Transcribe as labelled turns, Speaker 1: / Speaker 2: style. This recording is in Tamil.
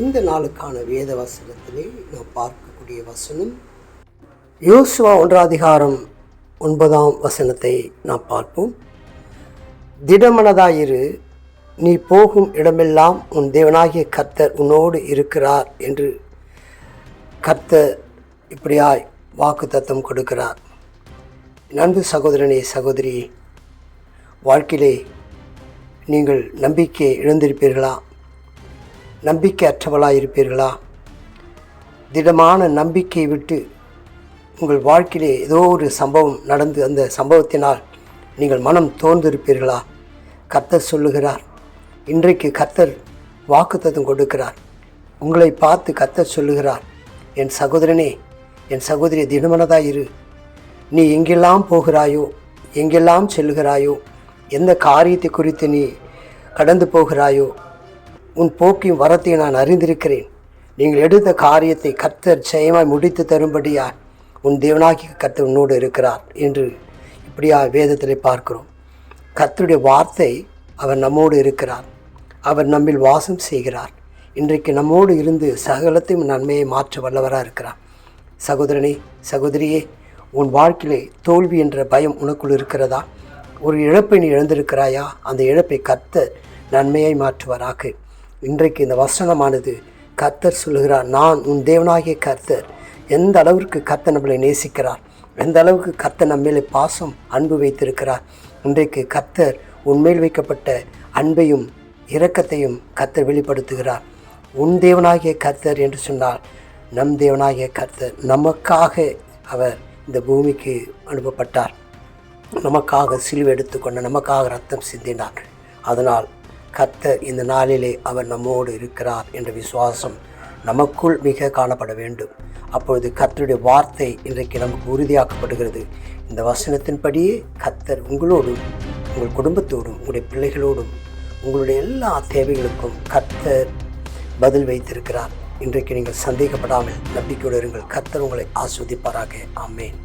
Speaker 1: இந்த நாளுக்கான வேத வசனத்திலே நாம் பார்க்கக்கூடிய வசனம் யோசுவா ஒன்றாதிகாரம் ஒன்பதாம் வசனத்தை நாம் பார்ப்போம். திடமனதாயிரு நீ போகும் இடமெல்லாம் உன் தேவனாகிய கர்த்தர் உன்னோடு இருக்கிறார் என்று கர்த்தர் இப்படியாய் வாக்கு தத்தம் கொடுக்கிறார். நண்பு சகோதரனே சகோதரி வாழ்க்கையிலே நீங்கள் நம்பிக்கை இழந்திருப்பீர்களா? நம்பிக்கை அற்றவளாக இருப்பீர்களா திடமான நம்பிக்கையை விட்டு உங்கள் வாழ்க்கையிலே ஏதோ ஒரு சம்பவம் நடந்து அந்த சம்பவத்தினால் நீங்கள் மனம் தோர்ந்திருப்பீர்களா? கர்த்தர் சொல்லுகிறார் இன்றைக்கு கர்த்தர் வாக்குத்தத்தம் கொடுக்கிறார். உங்களை பார்த்து கர்த்தர் சொல்லுகிறார் என் சகோதரனே என் சகோதரி தினமனதாக இரு. நீ எங்கெல்லாம் போகிறாயோ எங்கெல்லாம் செல்கிறாயோ எந்த காரியத்தை குறித்து நீ கடந்து போகிறாயோ உன் போக்கையும் வரத்தையும் நான் அறிந்திருக்கிறேன். நீங்கள் எடுத்த காரியத்தை கர்த்தர் ஜெயமாய் முடித்து தரும்படியா உன் தேவனாகி கர்த்தர் உன்னோடு இருக்கிறார் என்று இப்படியா வேதத்தில் பார்க்கிறோம். கர்த்தருடைய வார்த்தை அவர் நம்மோடு இருக்கிறார். அவர் நம்மில் வாசம் செய்கிறார். இன்றைக்கு நம்மோடு இருந்து சகலத்தையும் நன்மையை மாற்ற வல்லவராக இருக்கிறார். சகோதரனே சகோதரியே உன் வாழ்க்கையிலே தோல்வி என்ற பயம் உனக்குள் இருக்கிறதா? ஒரு இழப்பை நீ இழந்திருக்கிறாயா? அந்த இழப்பை கர்த்தர் நன்மையை மாற்றுவாராக. இன்றைக்கு இந்த வசனமானது கர்த்தர் சொல்லுகிறார் நான் உன் தேவனாகிய கர்த்தர். எந்த அளவிற்கு கர்த்தர் நம்மளை நேசிக்கிறார் எந்த அளவுக்கு கர்த்தர் நம்ம மேலே பாசம் அன்பு வைத்திருக்கிறார் இன்றைக்கு கர்த்தர் உன்மேல் வைக்கப்பட்ட அன்பையும் இரக்கத்தையும் கர்த்தர் வெளிப்படுத்துகிறார். உன் தேவனாகிய கர்த்தர் என்று சொன்னால் நம் தேவனாகிய கர்த்தர் நமக்காக அவர் இந்த பூமிக்கு அனுப்பப்பட்டார். நமக்காக சிலுவை எடுத்துக்கொண்டு நமக்காக ரத்தம் சிந்தினார் அதனால் கத்தர் இந்த நாளிலே அவர் நம்மோடு இருக்கிறார் என்ற விசுவாசம் நமக்குள் மிக காணப்பட வேண்டும். அப்பொழுது கர்த்தருடைய வார்த்தை இன்றைக்கு நமக்கு உறுதியாக்கப்படுகிறது. இந்த வசனத்தின்படியே கர்த்தர் உங்களோடும் உங்கள் குடும்பத்தோடும் உங்களுடைய பிள்ளைகளோடும் உங்களுடைய எல்லா தேவைகளுக்கும் கத்தர் பதில் வைத்திருக்கிறார். இன்றைக்கு நீங்கள் சந்தேகப்படாமல் நம்பிக்கையோடு இருங்கள். கத்தர் உங்களை ஆஸ்வதிப்பாராக. ஆமேன்.